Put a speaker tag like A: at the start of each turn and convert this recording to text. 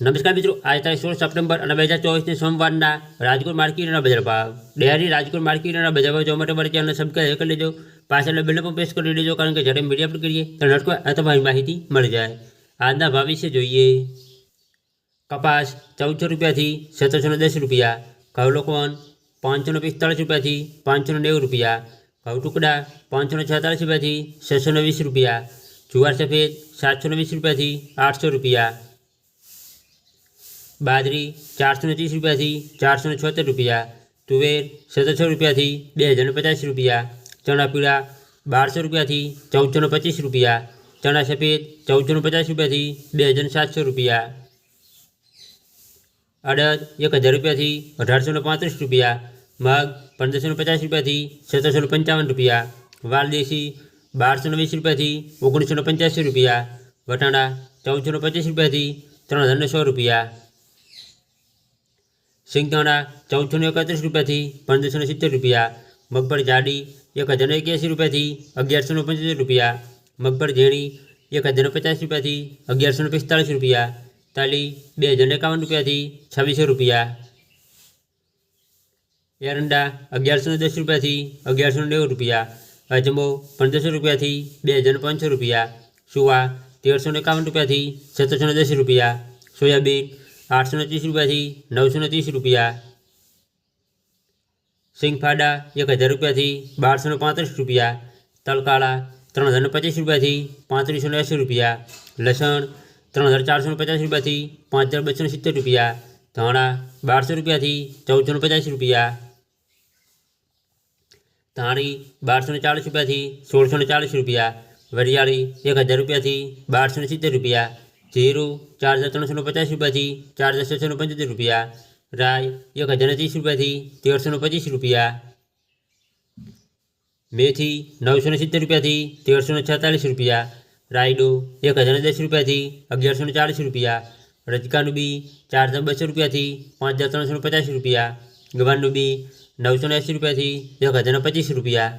A: નમસ્કાર મિત્રો આજે તારીખ સોળ સપ્ટેમ્બર અને બે હજાર ચોવીસની સોમવારના રાજકોટ માર્કેટના બજાર ભાવ ડેરી રાજકોટ માર્કેટના બજાર ભાવ જોવા માટે મારી ચેનલ સબસ્ક્રાઈબ કરી લેજો પાછળ બેલ પણ પ્રેસ કરી લેજો કારણ કે જ્યારે મીડિયા પર કરીએ તો નટકો આ તમારી માહિતી મળી જાય આજના ભાવ વિશે જોઈએ કપાસ ચૌદસો રૂપિયાથી સત્તરસો દસ રૂપિયા ઘઉં લોકવન પાંચસો પિસ્તાળીસ રૂપિયાથી પાંચસો નેવું રૂપિયા ઘઉં ટુકડા પાંચસો છેતાલીસ રૂપિયાથી છસો વીસ રૂપિયા જુવાર સફેદ સાતસો વીસ રૂપિયાથી આઠસો રૂપિયા બાજરી ચારસો ત્રીસ રૂપિયાથી ચારસો છોતેર રૂપિયા તુવેર સત્તરસો રૂપિયાથી બે હજાર પચાસ રૂપિયા ચણા પીળા બારસો રૂપિયાથી ચૌદસો પચીસ રૂપિયા ચણા સફેદ ચૌદસો પચાસ રૂપિયાથી બે હજાર સાતસો રૂપિયા અડદ એક હજાર રૂપિયાથી અઢારસો પાંત્રીસ રૂપિયા મગ પંદરસો પચાસ રૂપિયાથી સત્તરસો પંચાવન રૂપિયા વાલદેશી બારસો વીસ રૂપિયાથી ઓગણીસો પંચ્યાસી રૂપિયા વટાણા ચૌદસો પચીસ રૂપિયાથી ત્રણ હજાર સો રૂપિયા સિંગદાણા ચૌદસો એકત્રીસ રૂપિયાથી પંદરસો સિત્તેર રૂપિયા મગફળી જાડી એક હજાર એક્યાસી રૂપિયાથી અગિયારસો પંચોતેર રૂપિયા મગફળી ઝીણી એક હજાર પચાસ રૂપિયાથી અગિયારસો પિસ્તાળીસ રૂપિયા તાલી બે હજાર એકાવન રૂપિયાથી છવ્વીસો રૂપિયા એરંડા અગિયારસો દસ રૂપિયાથી અગિયારસો નેવું રૂપિયા અજમો પંદરસો રૂપિયાથી બે હજાર પાંચસો રૂપિયા સુવા તેરસો એકાવન રૂપિયાથી સત્તરસો દસ રૂપિયા સોયાબીન આઠસો ત્રીસ રૂપિયાથી નવસો ત્રીસ રૂપિયા સિંગફાડા એક હજાર રૂપિયાથી બારસો પાંત્રીસ રૂપિયા તલકાળા ત્રણ હજાર પચીસ રૂપિયાથી પાંત્રીસો એંસી રૂપિયા લસણ ત્રણ હજાર ચારસો પચાસ રૂપિયાથી પાંચ હજાર બસો સિત્તેર રૂપિયા ધાણા બારસો રૂપિયાથી ચૌદસો પચાસ રૂપિયા ધાણી બારસો ચાલીસ રૂપિયાથી સોળસો ચાલીસ રૂપિયા વરિયાળી એક હજાર રૂપિયાથી બારસો સિત્તેર રૂપિયા જીરું ચાર હજાર ત્રણસો પચાસ રૂપિયાથી ચાર હજાર છસો પંચોતેર રૂપિયા રાય એક હજાર ત્રીસ રૂપિયાથી તેરસો પચીસ રૂપિયા મેથી નવસો સિત્તેર રૂપિયાથી તેરસો છેતાલીસ રૂપિયા રાયડો એક હજાર દસ રૂપિયાથી અગિયારસો ચાલીસ રૂપિયા રજકાનું બી ચાર હજાર બસો રૂપિયાથી પાંચ હજાર ત્રણસો પચાસ રૂપિયા ગવારનું બી નવસો એંસી રૂપિયાથી એક હજાર પચીસ રૂપિયા